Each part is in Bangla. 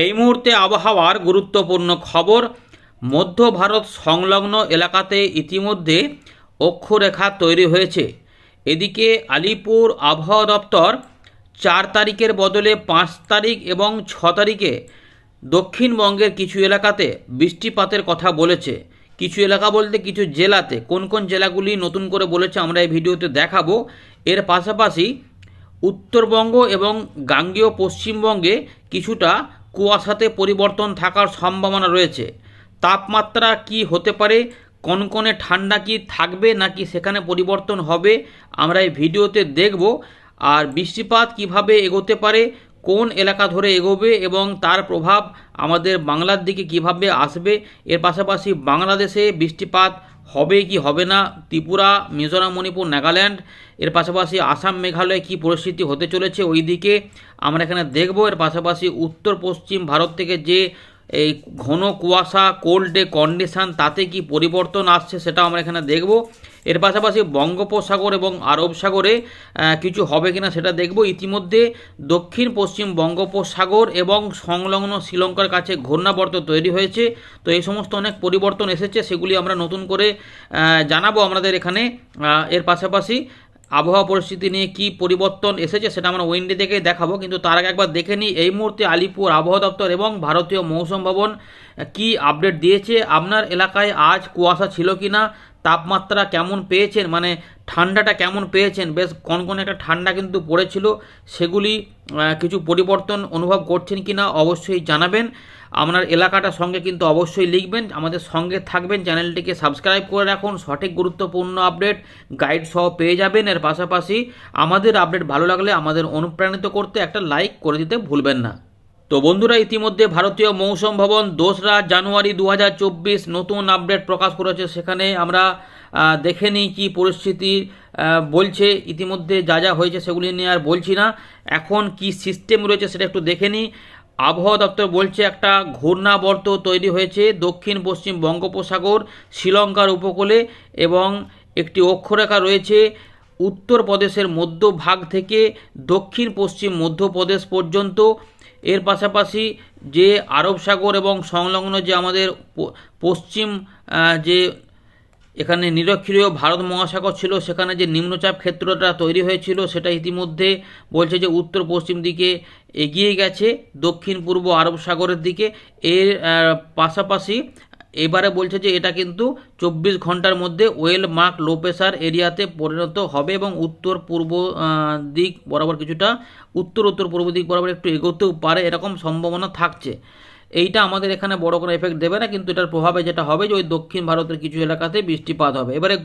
এই মুহূর্তে আবহাওয়ার গুরুত্বপূর্ণ খবর, মধ্য ভারত সংলগ্ন এলাকাতে ইতিমধ্যে অক্ষরেখা তৈরি হয়েছে। এদিকে আলিপুর আবহাওয়া দপ্তর চার তারিখের বদলে পাঁচ তারিখ এবং ছ তারিখে দক্ষিণবঙ্গের কিছু এলাকাতে বৃষ্টিপাতের কথা বলেছে। কিছু এলাকা বলতে কিছু জেলাতে। কোন কোন জেলাগুলি নতুন করে বলেছে আমরা এই ভিডিওতে দেখাবো। এর পাশাপাশি উত্তরবঙ্গ এবং গাঙ্গেয় পশ্চিমবঙ্গে কিছুটা কুয়াশাতে পরিবর্তন থাকার সম্ভাবনা রয়েছে। তাপমাত্রা কি হতে পারে? কনকনে ঠান্ডা কি থাকবে নাকি সেখানে পরিবর্তন হবে? আমরা এই ভিডিওতে দেখব। আর বৃষ্টিপাত কীভাবে এগোতে পারে? কোন এলাকা ধরে এগোবে? এবং তার প্রভাব আমাদের বাংলার দিকে কীভাবে আসবে? এর পাশাপাশি বাংলাদেশে বৃষ্টিপাত হবে কি হবে না? ত্রিপুরা, মিজোরাম, মণিপুর, নাগাল্যান্ড, এর পাশাপাশি আসাম, মেঘালয়ে কি পরিস্থিতি হতে চলেছে ওই দিকে আমরা এখানে দেখব। এর পাশাপাশি উত্তর পশ্চিম ভারত থেকে যে এই ঘন কুয়াশা কোল্ড ডে কন্ডিশন তাতে কি পরিবর্তন আসছে সেটাও আমরা এখানে দেখব। এর পাশাপাশি বঙ্গোপসাগর এবং আরব সাগরে কিছু হবে কিনা সেটা দেখব। ইতিমধ্যে দক্ষিণ, পশ্চিম বঙ্গোপসাগর এবং সংলগ্ন শ্রীলঙ্কার কাছে ঘূর্ণাবর্ত তৈরি হয়েছে। তো এই সমস্ত অনেক পরিবর্তন এসেছে, সেগুলি আমরা নতুন করে জানাব আমাদের এখানে। এর পাশাপাশি আবহাওয়া পরিস্থিতি নিয়ে কি পরিবর্তন এসেছে সেটা আমরা উইন্ডে থেকে দেখাবো, কিন্তু তার আগে একবার দেখে নিই এই মুহূর্তে আলিপুর আবহাওয়া দপ্তর এবং ভারতীয় মৌসুম ভবন কি আপডেট দিয়েছে? আপনার এলাকায় আজ কুয়াশা ছিল কি না তাপমাত্রা কেমন পেয়েছেন? মানে ঠান্ডাটা কেমন পেয়েছেন? বেশ কনকনে একটা ঠান্ডা কিন্তু পড়েছিল। সেগুলি কিছু পরিবর্তন অনুভব করছেন কি না অবশ্যই জানাবেন। আপনার এলাকাটার সঙ্গে কিন্তু অবশ্যই লিখবেন। আমাদের সঙ্গে থাকবেন। চ্যানেলটিকে সাবস্ক্রাইব করে রাখুন। সঠিক, গুরুত্বপূর্ণ আপডেট গাইড সহ পেয়ে যাবেন। এর পাশাপাশি আমাদের আপডেট ভালো লাগলে আমাদের অনুপ্রাণিত করতে একটা লাইক করে দিতে ভুলবেন না। তো বন্ধুরা, ইতিমধ্যে ভারতীয় মৌসুম ভবন দোসরা জানুয়ারি দু হাজার চব্বিশ নতুন আপডেট প্রকাশ করেছে। সেখানে আমরা দেখে নিই কী পরিস্থিতি বলছে। ইতিমধ্যে যা যা হয়েছে সেগুলি নিয়ে আর বলছি না। এখন কি সিস্টেম রয়েছে সেটা একটু দেখে নিই। আবহাওয়া দপ্তর বলছে, একটা ঘূর্ণাবর্ত তৈরি হয়েছে দক্ষিণ পশ্চিম বঙ্গোপসাগর, শ্রীলঙ্কার উপকূলে এবং একটি অক্ষরেখা রয়েছে উত্তরপ্রদেশের মধ্যভাগ থেকে দক্ষিণ পশ্চিম মধ্যপ্রদেশ পর্যন্ত। এর পাশাপাশি যে আরব সাগর এবং সংলগ্ন যে আমাদের পশ্চিম যে এখানে নিরক্ষীয় ভারত মহাসাগর ছিল, সেখানে যে নিম্নচাপ ক্ষেত্রটা তৈরি হয়েছিল, সেটা ইতিমধ্যে বলছে যে উত্তর পশ্চিম দিকে এগিয়ে গেছে দক্ষিণ পূর্ব আরব সাগরের দিকে। এর পাশাপাশি এবারে বলছে যে এটা কিন্তু চব্বিশ ঘণ্টার মধ্যে ওয়েল মার্ক লো প্রেশার এরিয়াতে পরিণত হবে এবং উত্তর পূর্ব দিক বরাবর কিছুটা উত্তর উত্তর পূর্ব দিক বরাবর একটু এগোতেও পারে, এরকম সম্ভাবনা থাকছে। এইটা আমাদের এখানে বড় কোনো এফেক্ট দেবে না, কিন্তু এটার প্রভাবে যেটা হবে যে ওই দক্ষিণ ভারতের কিছু এলাকাতে বৃষ্টিপাত হবে। এবারে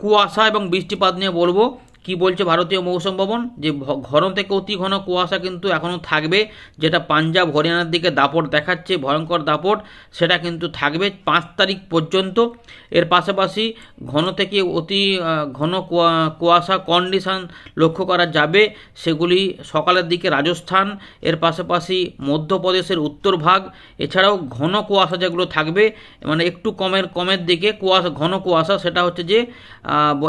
কুয়াশা এবং বৃষ্টিপাত নিয়ে বলব কি বলছে ভারতীয় মৌসুম ভবন? যে ঘন থেকে অতি ঘন কুয়াশা কিন্তু এখনও থাকবে, যেটা পাঞ্জাব, হরিয়ানার দিকে দাপট দেখাচ্ছে, ভয়ঙ্কর দাপট, সেটা কিন্তু থাকবে পাঁচ তারিখ পর্যন্ত। এর পাশাপাশি ঘন থেকে অতি ঘন কুয়াশা কন্ডিশন লক্ষ্য করা যাবে, সেগুলি সকালের দিকে রাজস্থান, এর পাশাপাশি মধ্যপ্রদেশের উত্তর ভাগ, এছাড়াও ঘন কুয়াশা যেগুলো থাকবে মানে একটু কমের কমের দিকে কুয়াশা, ঘন কুয়াশা, সেটা হচ্ছে যে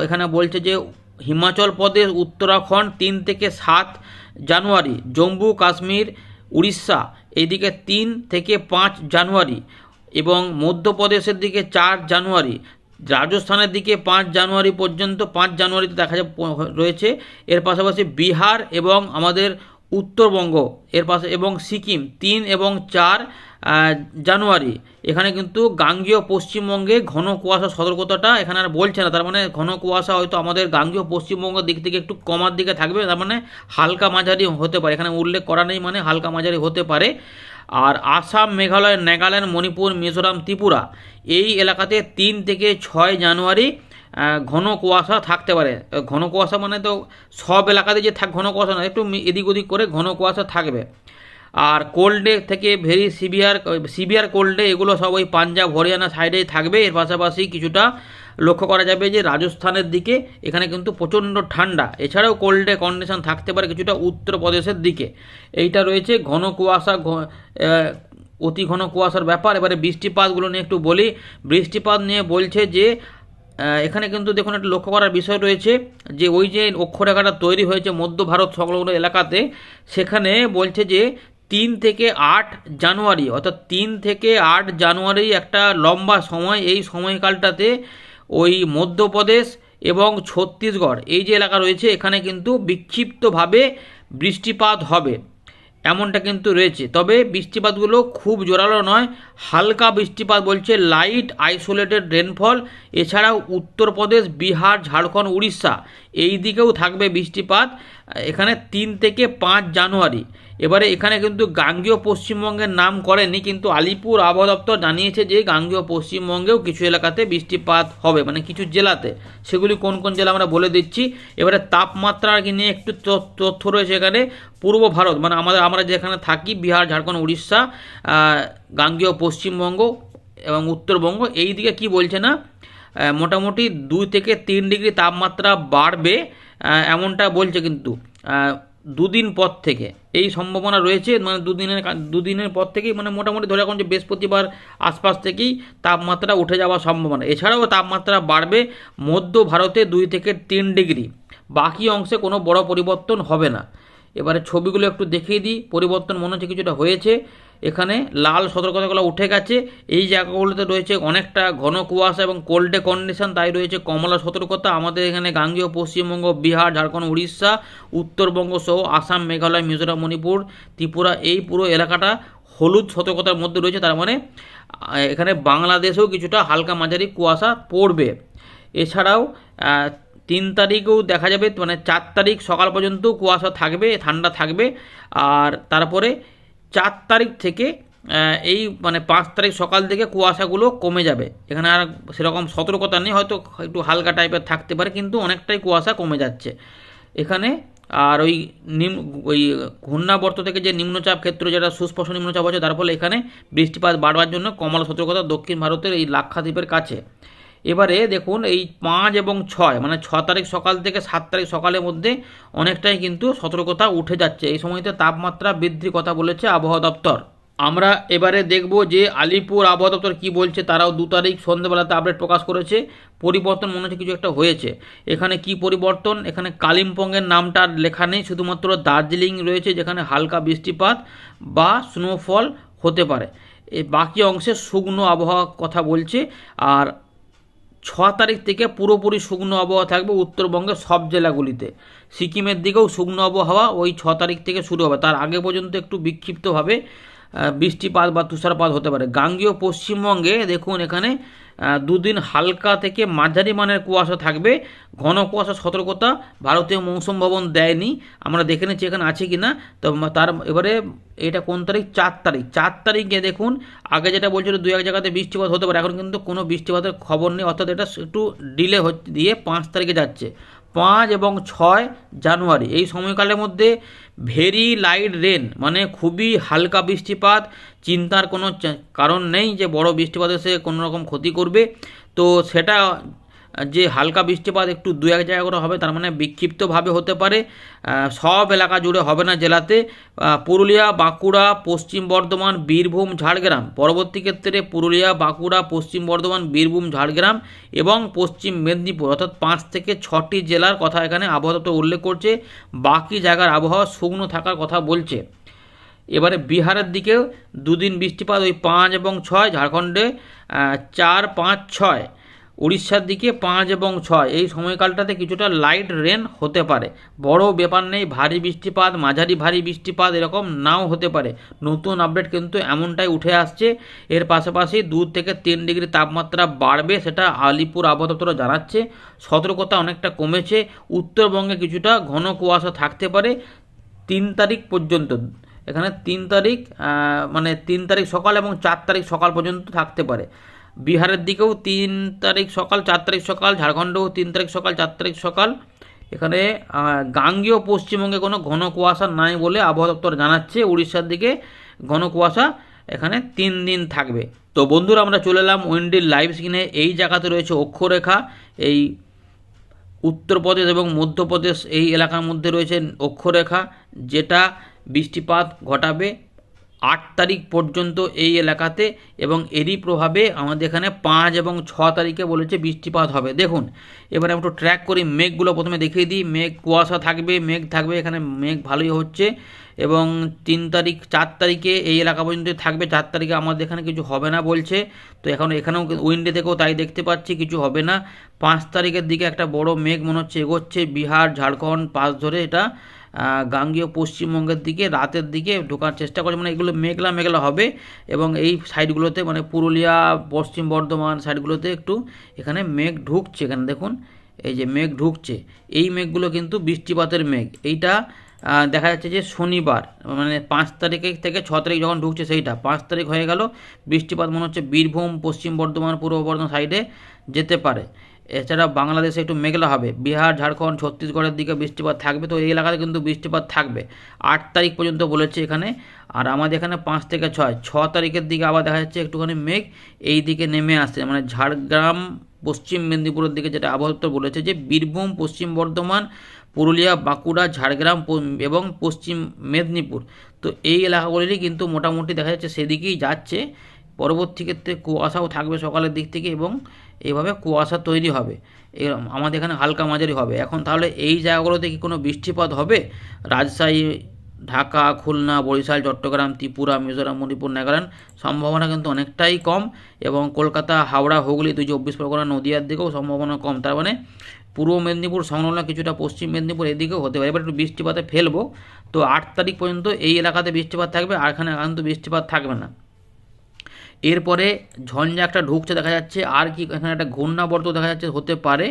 এখানে বলছে যে হিমাচল প্রদেশ, উত্তরাখণ্ড তিন থেকে সাত জানুয়ারি, জম্মু, কাশ্মীর, উড়িষ্যা এইদিকে তিন থেকে পাঁচ জানুয়ারি এবং মধ্যপ্রদেশের দিকে চার জানুয়ারি। রাজস্থানের দিকে পাঁচ জানুয়ারি পর্যন্ত, পাঁচ জানুয়ারিতে দেখা যা রয়েছে। এর পাশাপাশি বিহার এবং আমাদের উত্তরবঙ্গ, এর পাশে এবং সিকিম, তিন এবং চার জানুয়ারি। এখানে কিন্তু গাঙ্গীয় পশ্চিমবঙ্গে ঘন কুয়াশা সতর্কতাটা এখানে আর বলছে না। তার মানে ঘন কুয়াশা হয়তো আমাদের গাঙ্গীয় পশ্চিমবঙ্গের দিক থেকে একটু কমার দিকে থাকবে, তার মানে হালকা মাঝারি হতে পারে। এখানে উল্লেখ করা নেই মানে হালকা মাঝারি হতে পারে। আর আসাম, মেঘালয়, নাগাল্যান্ড, মণিপুর, মিজোরাম, ত্রিপুরা, এই এলাকাতে তিন থেকে ছয় জানুয়ারি ঘন কুয়াশা থাকতে পারে। ঘন কুয়াশা মানে তো সব এলাকাতে যে থাক ঘন কুয়াশা না একটু এদিক ওদিক করে ঘন কুয়াশা থাকবে। আর কোল্ডে থেকে ভেরি সিভিয়ার সিভিয়ার কোল্ডে এগুলো সব ওই পাঞ্জাব, হরিয়ানা সাইডেই থাকবে। এর পাশাপাশি কিছুটা লক্ষ্য করা যাবে যে রাজস্থানের দিকে এখানে কিন্তু প্রচণ্ড ঠান্ডা। এছাড়াও কোল্ডে কন্ডিশন থাকতে পারে কিছুটা উত্তরপ্রদেশের দিকে। এইটা রয়েছে ঘন কুয়াশা অতি ঘন কুয়াশার ব্যাপার। এবারে বৃষ্টিপাতগুলো নিয়ে একটু বলি। বৃষ্টিপাত নিয়ে বলছে যে এখানে কিন্তু দেখুন একটা লক্ষ্য করার বিষয় রয়েছে যে ওই যে অক্ষরেখাটা তৈরি হয়েছে মধ্য ভারত সংলগ্ন এলাকাতে, সেখানে বলছে যে তিন থেকে আট জানুয়ারি, অর্থাৎ তিন থেকে আট জানুয়ারি একটা লম্বা সময়, এই সময়কালটাতে ওই মধ্যপ্রদেশ এবং ছত্তিশগড়, এই যে এলাকা রয়েছে, এখানে কিন্তু বিক্ষিপ্তভাবে বৃষ্টিপাত হবে। এমনটা কিন্তু রয়েছে। তবে বৃষ্টিপাতগুলো খুব জোরালো নয়, হালকা বৃষ্টিপাত বলছে লাইট আইসোলেটেড রেনফল, এছাড়াও উত্তরপ্রদেশ, বিহার, ঝাড়খণ্ড, উড়িষ্যা। এই দিকেও থাকবে বৃষ্টিপাত, এখানে তিন থেকে পাঁচ জানুয়ারি। এবারে এখানে কিন্তু গাঙ্গীয় পশ্চিমবঙ্গের নাম করেনি, কিন্তু আলিপুর আবহাওয়া দপ্তর জানিয়েছে যে গাঙ্গীয় পশ্চিমবঙ্গেও কিছু এলাকাতে বৃষ্টিপাত হবে মানে কিছু জেলাতে। সেগুলি কোন কোন জেলা আমরা বলে দিচ্ছি। এবারে তাপমাত্রা কি নিয়ে একটু তথ্য- রয়েছে এখানে। পূর্ব ভারত মানে আমাদের, আমরা যেখানে থাকি, বিহার, ঝাড়খণ্ড, উড়িষ্যা গাঙ্গীয় পশ্চিমবঙ্গ এবং উত্তরবঙ্গ, এই দিকে কি বলছে না? মোটামুটি দুই থেকে তিন ডিগ্রি তাপমাত্রা বাড়বে এমনটা বলছে কিন্তু। দুদিন পর থেকে। এই সম্ভাবনা রয়েছে মানে দুদিনের দুদিনের পর থেকেই মানে মোটামুটি ধরে রাখুন যে বৃহস্পতিবার আশপাশ থেকেই তাপমাত্রা উঠে যাওয়ার সম্ভাবনা। এছাড়াও তাপমাত্রা বাড়বে মধ্য ভারতে দুই থেকে তিন ডিগ্রি। বাকি অংশে কোনো বড় পরিবর্তন হবে না। এবারে ছবিগুলো একটু দেখিয়ে দিই, পরিবর্তন মনে হচ্ছে কিছুটা হয়েছে। এখানে লাল সতর্কতাগুলো উঠে গেছে। এই জায়গাগুলোতে রয়েছে অনেকটা ঘন কুয়াশা এবং কোল্ডে কন্ডিশন তাই রয়েছে কমলা সতর্কতা। আমাদের এখানে গাঙ্গীয়, পশ্চিমবঙ্গ, বিহার, ঝাড়খণ্ড, উড়িষ্যা, উত্তরবঙ্গ সহ আসাম, মেঘালয়, মিজোরাম, মণিপুর, ত্রিপুরা, এই পুরো এলাকাটা হলুদ সতর্কতার মধ্যে রয়েছে। তার মানে এখানে বাংলাদেশেও কিছুটা হালকা মাঝারি কুয়াশা পড়বে। এছাড়াও তিন তারিখেও দেখা যাবে মানে চার তারিখ সকাল পর্যন্ত কুয়াশা থাকবে, ঠান্ডা থাকবে। আর তারপরে চার তারিখ থেকে এই মানে পাঁচ তারিখ সকাল থেকে কুয়াশাগুলো কমে যাবে। এখানে আর সেরকম সতর্কতা নেই, হয়তো একটু হালকা টাইপের থাকতে পারে, কিন্তু অনেকটাই কুয়াশা কমে যাচ্ছে। এখানে আর ওই নিম, ওই ঘূর্ণাবর্ত থেকে যে নিম্নচাপ ক্ষেত্র, যেটা সুস্পষ্ট নিম্নচাপ হচ্ছে, তার ফলে এখানে বৃষ্টিপাত বাড়বার জন্য কমলা সতর্কতা দক্ষিণ ভারতের এই লাক্ষাদ্বীপের কাছে। এবারে দেখুন এই পাঁচ এবং ছয় মানে ছ তারিখ সকাল থেকে সাত তারিখ সকালের মধ্যে অনেকটাই কিন্তু সতর্কতা উঠে যাচ্ছে। এই সময়তে তাপমাত্রা বৃদ্ধির কথা বলেছে আবহাওয়া দপ্তর। আমরা এবারে দেখব যে আলিপুর আবহাওয়া দপ্তর কী বলছে, তারাও দু তারিখ সন্ধ্যেবেলাতে আপডেট প্রকাশ করেছে। পরিবর্তন মনে হচ্ছে কিছু একটা হয়েছে। এখানে কি পরিবর্তন? এখানে কালিম্পংয়ের নামটা লেখা নেই, শুধুমাত্র দার্জিলিং রয়েছে, যেখানে হালকা বৃষ্টিপাত বা স্নোফল হতে পারে। এই বাকি অংশে শুকনো আবহাওয়া কথা বলছে। আর ছ তারিখ থেকে পুরোপুরি শুকনো আবহাওয়া থাকবে উত্তরবঙ্গের সব জেলাগুলিতে। সিকিমের দিকেও শুকনো আবহাওয়া ওই ছ তারিখ থেকে শুরু হবে। তার আগে পর্যন্ত একটু বিক্ষিপ্তভাবে বৃষ্টিপাত বা তুষারপাত হতে পারে। গাঙ্গীয় পশ্চিমবঙ্গে দেখুন এখানে দুদিন হালকা থেকে মাঝারি মানের কুয়াশা থাকবে। ঘন কুয়াশা সতর্কতা ভারতীয় মৌসুম ভবন দেয়নি। আমরা দেখে নিচ্ছি এখানে আছে কি না তো তার এবারে এটা কোন তারিখ? চার তারিখ। চার তারিখে দেখুন, আগে যেটা বলছিল দু এক জায়গাতে বৃষ্টিপাত হতে পারে। এখন কিন্তু কোনো বৃষ্টিপাতের খবর নেই। অর্থাৎ এটা একটু ডিলে হচ্ছে দিয়ে পাঁচ তারিখে যাচ্ছে। পাঁচ এবং ছয় জানুয়ারি। এই সময়কালের মধ্যে ভেরি লাইট রেন মানে খুবই হালকা বৃষ্টিপাত। চিন্তার কোনো কারণ নেই যে বড় বৃষ্টিপাত এসে কোনো রকম ক্ষতি করবে। তো সেটা যে হালকা বৃষ্টিপাত একটু দু এক জায়গা করে হবে, তার মানে বিক্ষিপ্তভাবে হতে পারে। সব এলাকা জুড়ে হবে না জেলাতে। পুরুলিয়া, বাঁকুড়া, পশ্চিম বর্ধমান, বীরভূম, ঝাড়গ্রাম। পরবর্তী ক্ষেত্রে পুরুলিয়া, বাঁকুড়া, পশ্চিম বর্ধমান, বীরভূম, ঝাড়গ্রাম এবং পশ্চিম মেদিনীপুর, অর্থাৎ পাঁচ থেকে ছটি জেলার কথা এখানে আবহাওয়া দপ্তর উল্লেখ করছে। বাকি জায়গার আবহাওয়া শুকনো থাকার কথা বলছে। এবারে বিহারের দিকেও দুদিন বৃষ্টিপাত ওই পাঁচ এবং ছয়, ঝাড়খণ্ডে চার, পাঁচ, ছয়। উড়িষ্যার দিকে পাঁচ এবং ছয়। এই সময়কালটাতে কিছুটা লাইট রেন হতে পারে। বড় ব্যাপার নেই, ভারী বৃষ্টিপাত, মাঝারি ভারী বৃষ্টিপাত এরকম নাও হতে পারে। নতুন আপডেট কিন্তু এমনটাই উঠে আসছে। এর পাশাপাশি দু থেকে তিন ডিগ্রি তাপমাত্রা বাড়বে সেটা আলিপুর আবহাওয়া জানাচ্ছে। সতর্কতা অনেকটা কমেছে। উত্তরবঙ্গে কিছুটা ঘন কুয়াশা থাকতে পারে তিন তারিখ পর্যন্ত। এখানে তিন তারিখ মানে তিন তারিখ সকাল এবং চার তারিখ সকাল পর্যন্ত থাকতে পারে। বিহারের দিকেও তিন তারিখ সকাল, চার তারিখ সকাল, ঝাড়খণ্ডেও তিন তারিখ সকাল, চার তারিখ সকাল। এখানে গাঙ্গীয় পশ্চিমবঙ্গে কোনো ঘন কুয়াশা নাই বলে আবহাওয়া দপ্তর জানাচ্ছে। উড়িষ্যার দিকে ঘন কুয়াশা এখানে তিন দিন থাকবে। তো বন্ধুরা, আমরা চলে এলাম উইন্ডির লাইভ স্ক্রিনে। এই জায়গাতে রয়েছে অক্ষরেখা। এই উত্তরপ্রদেশ এবং মধ্যপ্রদেশ এই এলাকার মধ্যে রয়েছে অক্ষরেখা, যেটা বৃষ্টিপাত ঘটাবে। আট তারিখ পর্যন্ত এই এলাকাতে এবং এরই প্রভাবে আমাদের এখানে পাঁচ এবং ছ তারিখে বলেছে বৃষ্টিপাত হবে। দেখুন, এবারে একটু ট্র্যাক করি, মেঘগুলো প্রথমে দেখিয়ে দিই। মেঘ কুয়াশা থাকবে, মেঘ থাকবে, এখানে মেঘ ভালোই হচ্ছে এবং তিন তারিখ, চার তারিখে এই এলাকা পর্যন্ত থাকবে। চার তারিখে আমাদের এখানে কিছু হবে না বলছে। তো এখন এখানেও উইন্ডে থেকেও তাই দেখতে পাচ্ছি, কিছু হবে না। পাঁচ তারিখের দিকে একটা বড় মেঘ মনে হচ্ছে এগোচ্ছে। বিহার, ঝাড়খণ্ড পাশ ধরে এটা গাঙ্গীয় পশ্চিমবঙ্গের দিকে, রাতের দিকে ঢোকার চেষ্টা করে। মানে এগুলো মেঘলা মেঘলা হবে এবং এই সাইডগুলোতে মানে পুরুলিয়া, পশ্চিম বর্ধমান সাইডগুলোতে একটু এখানে মেঘ ঢুকছে। এখানে দেখুন, এই যে মেঘ ঢুকছে। এই মেঘগুলো কিন্তু বৃষ্টিপাতের মেঘ। এইটা দেখা যাচ্ছে যে শনিবার মানে পাঁচ তারিখে থেকে ছ তারিখ যখন ঢুকছে সেইটা। পাঁচ তারিখ হয়ে গেল, বৃষ্টিপাত মনে হচ্ছে বীরভূম, পশ্চিম বর্ধমান, পূর্ব বর্ধমান সাইডে যেতে পারে। এছাড়া বাংলাদেশে একটু মেঘলা হবে। বিহার, ঝাড়খণ্ড, ছত্তিশগড়ের দিকে বৃষ্টিপাত থাকবে। তো এই এলাকাতে কিন্তু বৃষ্টিপাত থাকবে। আট তারিখ পর্যন্ত বলেছে এখানে। আর আমাদের এখানে পাঁচ থেকে ছয়। ছ তারিখের দিকে আবার দেখা যাচ্ছে একটুখানি মেঘ। এই দিকে নেমে আসছে। মানে ঝাড়গ্রাম, পশ্চিম মেদিনীপুরের দিকে যেটা আবহাওয়া বলেছে যে, বীরভূম, পশ্চিম বর্ধমান, পুরুলিয়া, বাঁকুড়া, ঝাড়গ্রাম এবং পশ্চিম মেদিনীপুর। তো এই এলাকাগুলিরই কিন্তু মোটামুটি দেখা যাচ্ছে সেদিকেই যাচ্ছে। পরবর্তী ক্ষেত্রে কুয়াশাও থাকবে সকালের দিক থেকে এবং এইভাবে কুয়াশা তৈরি হবে। আমাদের এখানে হালকা মাঝারি হবে। এখন তাহলে এই জায়গাগুলোতে কি কোনো বৃষ্টিপাত হবে? রাজশাহী, ঢাকা, খুলনা, বরিশাল, চট্টগ্রাম, ত্রিপুরা, মিজোরাম, মণিপুর, নাগাল্যান্ড সম্ভাবনা কিন্তু অনেকটাই কম এবং কলকাতা, হাওড়া, হুগলি দুই চব্বিশ পরগনা, নদীয়ার দিকেও সম্ভাবনা কম। তার মানে পূর্ব মেদিনীপুর সংলগ্ন কিছুটা পশ্চিম মেদিনীপুর এদিকেও হতে পারে। এবার একটু বৃষ্টিপাতে ফেলব। তো আট তারিখ পর্যন্ত এই এলাকাতে বৃষ্টিপাত থাকবে, আর এখানে কিন্তু বৃষ্টিপাত থাকবে না। এরপরে ঝঞ্ঝা একটা ঢুকছে, দেখা যাচ্ছে। আর কি এখানে একটা ঘূর্ণাবর্ত দেখা যাচ্ছে, হতে পারে।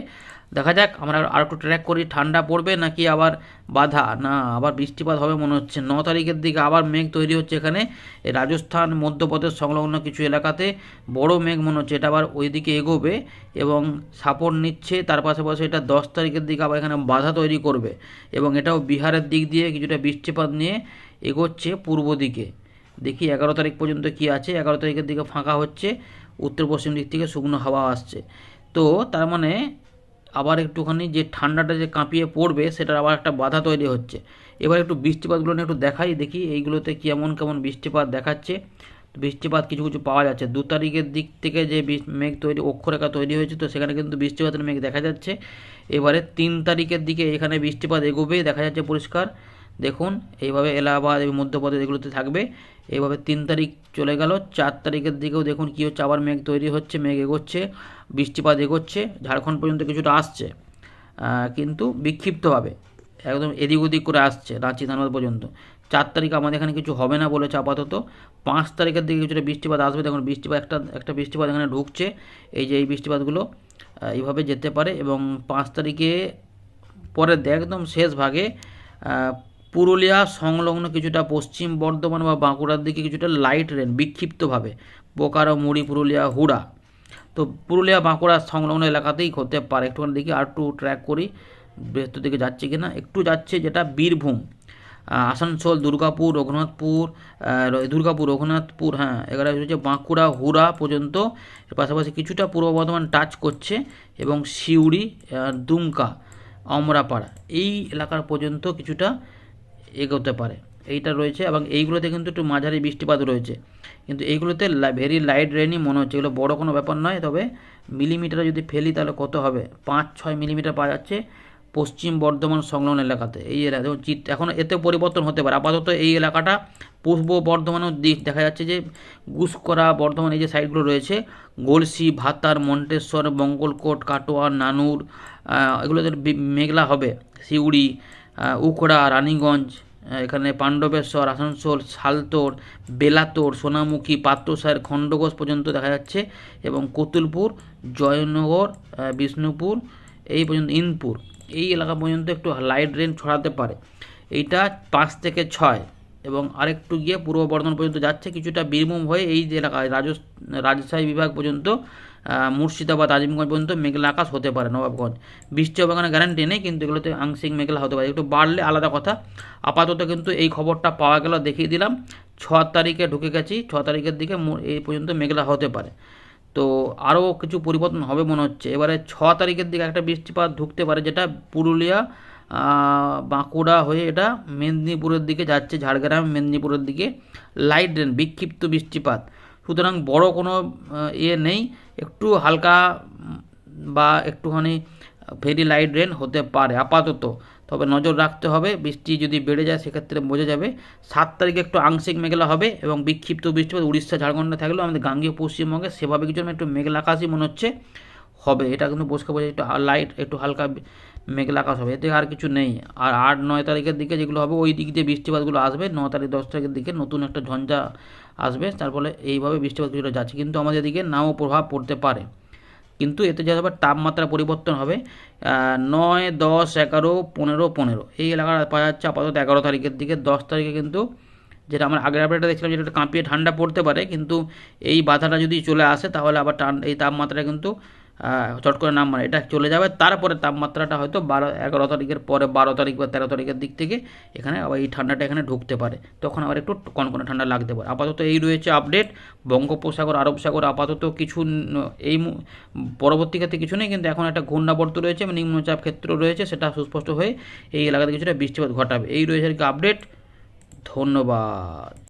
দেখা যাক, আমরা আর একটু ট্র্যাক করি, ঠান্ডা পড়বে নাকি আবার বাধা? না, আবার বৃষ্টিপাত হবে মনে হচ্ছে। ন তারিখের দিকে আবার মেঘ তৈরি হচ্ছে এখানে। রাজস্থান, মধ্যপ্রদেশ সংলগ্ন কিছু এলাকাতে বড় মেঘ মনে হচ্ছে। এটা আবার ওইদিকে এগোবে এবং সাপোর্ট নিচ্ছে। তার পাশাপাশি এটা দশ তারিখের দিকে আবার এখানে বাধা তৈরি করবে এবং এটাও বিহারের দিক দিয়ে কিছুটা বৃষ্টিপাত নিয়ে এগোচ্ছে পূর্ব দিকে। দেখি এগারো তারিখ পর্যন্ত কি আছে। এগারো তারিখের দিকে ফাঁকা হচ্ছে। উত্তর পশ্চিম দিক থেকে শুকনো হাওয়া আসছে। তো তার মানে আবার একটুখানি যে ঠান্ডাটা যে কাঁপিয়ে পড়বে, সেটার আবার একটা বাধা তৈরি হচ্ছে। এবার একটু বৃষ্টিপাতগুলো নিয়ে একটু দেখাই, দেখি এইগুলোতে কেমন কেমন বৃষ্টিপাত দেখাচ্ছে। বৃষ্টিপাত কিছু কিছু পাওয়া যাচ্ছে। দু তারিখের দিক থেকে যে মেঘ তৈরি, অক্ষরেখা তৈরি হয়েছে, তো সেখানে কিন্তু বৃষ্টিপাতের মেঘ দেখা যাচ্ছে। এবারে তিন তারিখের দিকে এখানে বৃষ্টিপাত এগোবে, দেখা যাচ্ছে পরিষ্কার। দেখুন, এইভাবে এলাহাবাদ এবং মধ্যপ্রদেশ এগুলোতে থাকবে। এইভাবে তিন তারিখ চলে গেল, চার তারিখের দিকেও দেখুন কী হচ্ছে, আবার মেঘ তৈরি হচ্ছে, মেঘ এগোচ্ছে, বৃষ্টিপাত এগোচ্ছে, ঝাড়খণ্ড পর্যন্ত কিছুটা আসছে কিন্তু বিক্ষিপ্তভাবে, একদম এদিক ওদিক করে আসছে, রাঁচি ধানবাদ পর্যন্ত। চার তারিখ আমাদের এখানে কিছু হবে না বলেছে আপাতত। পাঁচ তারিখের দিকে কিছুটা বৃষ্টিপাত আসবে, দেখুন বৃষ্টিপাত একটা একটা বৃষ্টিপাত এখানে ঢুকছে, এই যে এই বৃষ্টিপাতগুলো এইভাবে যেতে পারে এবং পাঁচ তারিখে পরে দেখ একদম শেষ ভাগে পুরুলিয়া সংলগ্ন কিছুটা পশ্চিম বর্ধমান বা বাঁকুড়ার দিকে কিছুটা লাইট রেন বিক্ষিপ্তভাবে। বোকারো মুড়ি পুরুলিয়া হুড়া। তো পুরুলিয়া বাঁকুড়া সংলগ্ন এলাকাতেই হতে পারে। একটুখানি দেখি আর একটু ট্র্যাক করি বৃহত্তর দিকে যাচ্ছে কি না একটু যাচ্ছে যেটা বীরভূম। আসানসোল দুর্গাপুর রঘুনাথপুর দুর্গাপুর রঘুনাথপুর হ্যাঁ এখানে হচ্ছে বাঁকুড়া হুড়া পর্যন্ত। পাশাপাশি কিছুটা পূর্ব বর্ধমান টাচ করছে এবং আহ, দুমকা অমরাপাড়া। এই এলাকার পর্যন্ত কিছুটা এগোতে পারে। এইটা রয়েছে এবং এইগুলোতে কিন্তু একটু মাঝারি বৃষ্টিপাত রয়েছে। কিন্তু এইগুলোতে ভেরি লাইট রেনই মনে হচ্ছে। এগুলো বড় কোনো ব্যাপার নয়, তবে মিলিমিটারে যদি ফেলি তাহলে কত হবে? পাঁচ ছয় মিলিমিটার পাওয়া যাচ্ছে পশ্চিম বর্ধমান সংলগ্ন এলাকাতে। এই এলাকা চিত, এখন এতে পরিবর্তন হতে পারে। আপাতত এই এলাকাটা পূর্ব বর্ধমানের দিক। দেখা যাচ্ছে যে গুসকরা বর্ধমান এই যে সাইডগুলো রয়েছে, গলসি, ভাতার, মন্টেশ্বর, মঙ্গলকোট, কাটোয়া, নানুর এগুলোতে মেঘলা হবে। সিউড়ি উখড়া রানীগঞ্জ এখানে পাণ্ডবেশ্বর, আসানসোল, শালতোর, বেলাতোর, সোনামুখী পাত্রসায়ের খণ্ডঘোষ পর্যন্ত দেখা যাচ্ছে এবং কতুলপুর, জয়নগর বিষ্ণুপুর, এই পর্যন্ত ইনপুর। এই এলাকা পর্যন্ত একটু লাইট রেন ছড়াতে পারে। এইটা পাঁচ থেকে ছয় এবং আরেকটু গিয়ে পূর্ব বর্ধমান পর্যন্ত যাচ্ছে। কিছুটা বীরভূম হয়ে এই যে এলাকায় রাজশাহী বিভাগ পর্যন্ত মুর্শিদাবাদ, আজিমগঞ্জ পর্যন্ত মেঘলা আকাশ হতে পারে, নবাবগঞ্জ। বৃষ্টি হবে কোনো গ্যারান্টি নেই, কিন্তু এগুলোতে আংশিক মেঘলা হতে পারে। একটু বাড়লে আলাদা কথা। আপাতত কিন্তু এই খবরটা পাওয়া গেল, দেখিয়ে দিলাম। ছ তারিখে ঢুকে গেছি, ছ তারিখের দিকে এই পর্যন্ত মেঘলা হতে পারে। তো আরও কিছু পরিবর্তন হবে মনে হচ্ছে। এবারে ছ তারিখের দিকে একটা বৃষ্টিপাত ঢুকতে পারে, যেটা পুরুলিয়া বাঁকুড়া হয়ে এটা মেদিনীপুরের দিকে যাচ্ছে, ঝাড়গ্রাম, মেদিনীপুরের দিকে। লাইট রেন বিক্ষিপ্ত বৃষ্টিপাত। সুতরাং বড় কোনো ইয়ে নেই। একটু হালকা, বা একটুখানি ভেরি লাইট রেন হতে পারে, আপাতত। তবে নজর রাখতে হবে, বৃষ্টি যদি বেড়ে যায়, সেক্ষেত্রে বোঝা যাবে সাত তারিখে একটু আংশিক মেঘলা হবে এবং বিক্ষিপ্ত বৃষ্টিপাত উড়িষ্যা, ঝাড়খণ্ডে থাকলেও আমাদের গাঙ্গীয় পশ্চিমবঙ্গে সেভাবে কিছু একটু মেঘলা আকাশই মনে হচ্ছে, হবে। এটা কিন্তু বসকে বোঝা একটু লাইট একটু হালকা মেঘলা আকাশ হবে। এতে আর কিছু নেই। আর আট, নয় তারিখের দিকে যেগুলো হবে, ওই দিক দিয়ে বৃষ্টিপাতগুলো আসবে। ন তারিখ, দশ তারিখের দিকে নতুন একটা ঝঞ্ঝা আসবে তার ফলে এইভাবে বৃষ্টিপাত কিছুটা যাচ্ছে। কিন্তু আমাদের দিকে নাও প্রভাব পড়তে পারে। কিন্তু এতে যা হবে তাপমাত্রা পরিবর্তন হবে নয়, দশ, এগারো, পনেরো পনেরো। এই এলাকার পাওয়া যাচ্ছে আপাতত এগারো তারিখের দিকে। দশ তারিখে কিন্তু যেটা আমরা আগের আপডেটটা দেখছিলাম যেটা কাঁপিয়ে ঠান্ডা পড়তে পারে। কিন্তু এই বাধাটা যদি চলে আসে, তাহলে আবার এই তাপমাত্রা কিন্তু চট করে নাম মানে এটা চলে যাবে। তারপরে তাপমাত্রাটা হয়তো বারো, এগারো তারিখের পরে, বারো তারিখ বা তেরো তারিখের দিক থেকে এখানে আবার এই ঠান্ডাটা এখানে ঢুকতে পারে। তখন আবার একটু কনকনে ঠান্ডা লাগতে পারে। আপাতত এই রয়েছে আপডেট বঙ্গোপসাগর, আরব সাগর আপাতত কিছু এই পরবর্তী ক্ষেত্রে কিছু নেই, কিন্তু এখন একটা ঘূর্ণাবর্ত রয়েছে এবং নিম্নচাপ ক্ষেত্র রয়েছে, সেটা সুস্পষ্ট হয়ে এই এলাকাতে কিছুটা বৃষ্টিপাত ঘটাবে। এই রয়েছে আর কি আপডেট ধন্যবাদ।